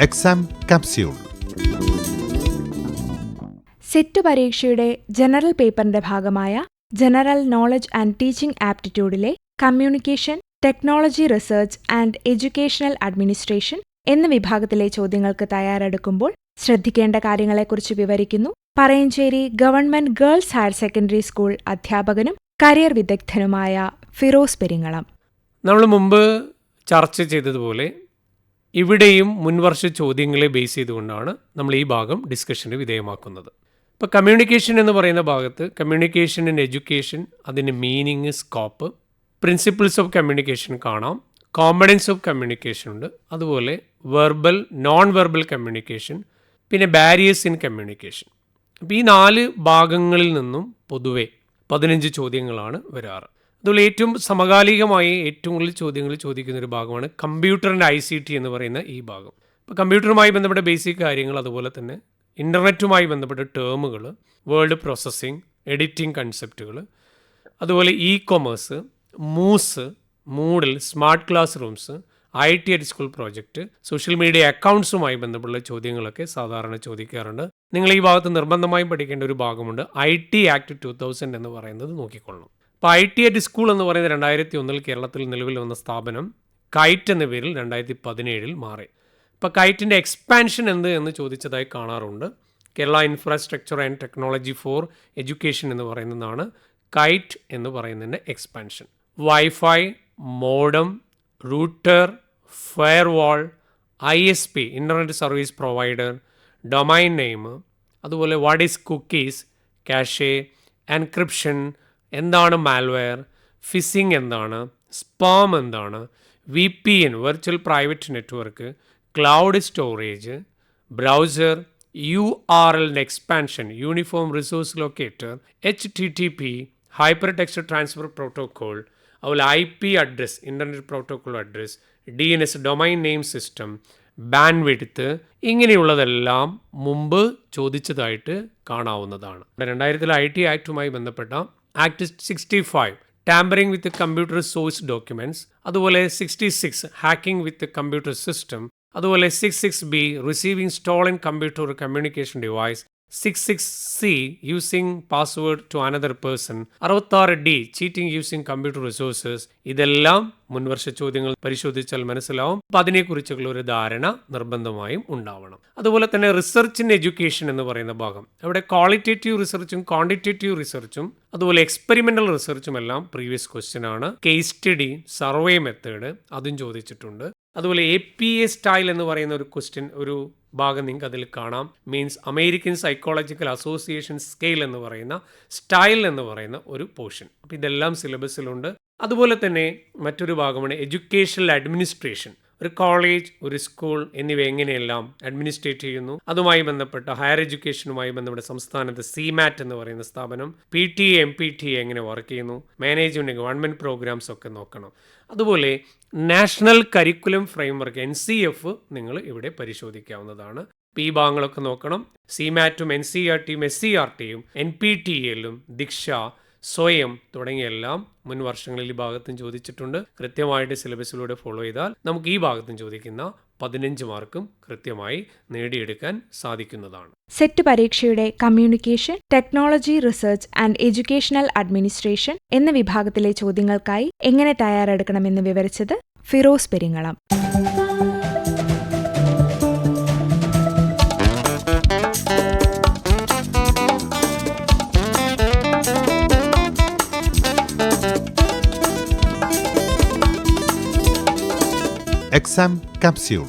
Exam capsule set പരീക്ഷയുടെ general പേപ്പറിന്റെ ഭാഗമായ general knowledge and teaching ആപ്റ്റിറ്റ്യൂഡിലെ communication technology research and educational administration എന്ന വിഭാഗത്തിലെ ചോദ്യങ്ങൾക്ക് തയ്യാറെടുക്കുമ്പോൾ ശ്രദ്ധിക്കേണ്ട കാര്യങ്ങളെക്കുറിച്ച് വിവരിക്കുന്നു. Parayancheri government girls higher secondary school അധ്യാപകനും കരിയർ വിദഗ്ധനുമായ ഫിറോസ് പെരിങ്ങളം. നമ്മൾ മുമ്പ് ചർച്ച ചെയ്തതുപോലെ ഇവിടെയും മുൻവർഷ ചോദ്യങ്ങളെ ബേസ് ചെയ്തുകൊണ്ടാണ് നമ്മൾ ഈ ഭാഗം ഡിസ്കഷന് വിധേയമാക്കുന്നത്. ഇപ്പോൾ കമ്മ്യൂണിക്കേഷൻ എന്ന് പറയുന്ന ഭാഗത്ത് കമ്മ്യൂണിക്കേഷൻ ഇൻ എഡ്യൂക്കേഷൻ അതിന്റെ meaning scope principles of communication കാണാം. കോമ്പണൻസ് ഓഫ് കമ്മ്യൂണിക്കേഷൻ ഉണ്ട്. അതുപോലെ വെർബൽ നോൺ വെർബൽ കമ്മ്യൂണിക്കേഷൻ പിന്നെ ബാരിയേഴ്സ് ഇൻ കമ്മ്യൂണിക്കേഷൻ അപ്പോൾ ഈ നാല് ഭാഗങ്ങളിൽ നിന്നും പൊതുവെ പതിനഞ്ച് ചോദ്യങ്ങളാണ് വരാറ്. അതുപോലെ ഏറ്റവും സമകാലികമായി ഏറ്റവും കൂടുതൽ ചോദ്യങ്ങൾ ചോദിക്കുന്ന ഒരു ഭാഗമാണ് കമ്പ്യൂട്ടറിന്റെ ഐ സി ടി എന്ന് പറയുന്ന ഈ ഭാഗം. ഇപ്പോൾ കമ്പ്യൂട്ടറുമായി ബന്ധപ്പെട്ട ബേസിക് കാര്യങ്ങൾ അതുപോലെ തന്നെ ഇന്റർനെറ്റുമായി ബന്ധപ്പെട്ട ടേമുകൾ വേൾഡ് പ്രോസസ്സിംഗ് എഡിറ്റിംഗ് കൺസെപ്റ്റുകൾ അതുപോലെ e commerce MOOCs Moodle smart class rooms I T at school project social media അക്കൗണ്ട്സുമായി ബന്ധപ്പെട്ട ചോദ്യങ്ങളൊക്കെ സാധാരണ ചോദിക്കാറുണ്ട്. നിങ്ങൾ ഈ ഭാഗത്ത് നിർബന്ധമായും പഠിക്കേണ്ട ഒരു ഭാഗമുണ്ട് I T act two thousand എന്ന് പറയുന്നത് നോക്കിക്കൊള്ളണം. അപ്പോൾ ഐ ടി സ്കൂൾ എന്ന് പറയുന്ന രണ്ടായിരത്തി ഒന്നിൽ കേരളത്തിൽ നിലവിൽ വന്ന സ്ഥാപനം കൈറ്റ് എന്ന പേരിൽ രണ്ടായിരത്തി പതിനേഴിൽ മാറി. ഇപ്പോൾ കൈറ്റിന്റെ എക്സ്പാൻഷൻ എന്ത് എന്ന് ചോദിച്ചതായി കാണാറുണ്ട്. Kerala infrastructure and technology for education എന്ന് പറയുന്നതാണ് കൈറ്റ് എന്ന് പറയുന്നതിന്റെ expansion wifi modem router firewall I S P internet service provider domain name അതുപോലെ what is cookies cache encryption എന്താണ് മാൽവെയർ ഫിസിംഗ് എന്താണ്? സ്പാം എന്താണ്? V P N virtual private network cloud storage browser U R L expansion uniform resource locator H T T P hypertext transfer protocol അതുപോലെ I P address internet protocol address D N S domain name system bandwidth ഇങ്ങനെയുള്ളതെല്ലാം മുമ്പ് ചോദിച്ചതായിട്ട് കാണാവുന്നതാണ്. രണ്ടായിരത്തിലെ I T ആക്ടുമായി ബന്ധപ്പെട്ട act sixty five tampering with computer source documents അതുപോലെ sixty six hacking with computer system അതുപോലെ six six B receiving stolen computer communication device six six C using password to another person അറുപത്താറ് D cheating using computer resources ഇതെല്ലാം മുൻവർഷ ചോദ്യങ്ങൾ പരിശോധിച്ചാൽ മനസ്സിലാവും. അപ്പം അതിനെക്കുറിച്ചുള്ള ഒരു ധാരണ നിർബന്ധമായും ഉണ്ടാവണം. അതുപോലെ തന്നെ റിസർച്ച് ഇൻ എഡ്യൂക്കേഷൻ എന്ന് പറയുന്ന ഭാഗം. അവിടെ ക്വാളിറ്റേറ്റീവ് റിസർച്ചും ക്വാണ്ടിറ്റേറ്റീവ് റിസർച്ചും അതുപോലെ എക്സ്പെരിമെന്റൽ റിസർച്ചും എല്ലാം പ്രീവിയസ് ക്വസ്റ്റ്യൻ ആണ്. കേസ് സ്റ്റഡി സർവേ മെത്തേഡ് അതും ചോദിച്ചിട്ടുണ്ട്. അതുപോലെ എ പി എ സ്റ്റൈൽ എന്ന് പറയുന്ന ഒരു ക്വസ്റ്റ്യൻ ഒരു ഭാഗം നിങ്ങൾക്ക് അതിൽ കാണാം. Means American psychological association scale എന്ന് പറയുന്ന സ്റ്റൈൽ എന്ന് പറയുന്ന ഒരു പോർഷൻ അപ്പോൾ ഇതെല്ലാം സിലബസിലുണ്ട് അതുപോലെ തന്നെ മറ്റൊരു ഭാഗമാണ് എഡ്യൂക്കേഷണൽ അഡ്മിനിസ്ട്രേഷൻ ഒരു കോളേജ് ഒരു സ്കൂൾ എന്നിവ എങ്ങനെയെല്ലാം അഡ്മിനിസ്ട്രേറ്റ് ചെയ്യുന്നു? അതുമായി ബന്ധപ്പെട്ട ഹയർ എഡ്യൂക്കേഷനുമായി ബന്ധപ്പെട്ട സംസ്ഥാനത്ത് സിമാറ്റ് എന്ന് പറയുന്ന സ്ഥാപനം P T A P T എങ്ങനെ വർക്ക് ചെയ്യുന്നു? മാനേജ്മെന്റ് ഗവൺമെന്റ് പ്രോഗ്രാംസ് ഒക്കെ നോക്കണം. അതുപോലെ national curriculum framework N C F നിങ്ങൾ ഇവിടെ പരിശോധിക്കാവുന്നതാണ്. പി ഭാഗങ്ങളൊക്കെ നോക്കണം. സിമാറ്റും എൻ സി ആർ ടിയും എസ് സി ആർ ടിയും എൻ പി ടി എല്ലും ദീക്ഷ സ്വയം തുടങ്ങിയെല്ലാം മുൻ വർഷങ്ങളിൽ ഈ ഭാഗത്തും ചോദിച്ചിട്ടുണ്ട്. കൃത്യമായിട്ട് സിലബസിലൂടെ ഫോളോ ചെയ്താൽ നമുക്ക് ഈ ഭാഗത്തും ചോദിക്കുന്ന പതിനഞ്ച് മാർക്കും കൃത്യമായി നേടിയെടുക്കാൻ സാധിക്കുന്നതാണ്. സെറ്റ് പരീക്ഷയുടെ communication technology research and educational administration എന്ന വിഭാഗത്തിലെ ചോദ്യങ്ങൾക്കായി എങ്ങനെ തയ്യാറെടുക്കണമെന്ന് വിവരിച്ചത് ഫിറോസ് പെരിങ്ങളം. Exam capsule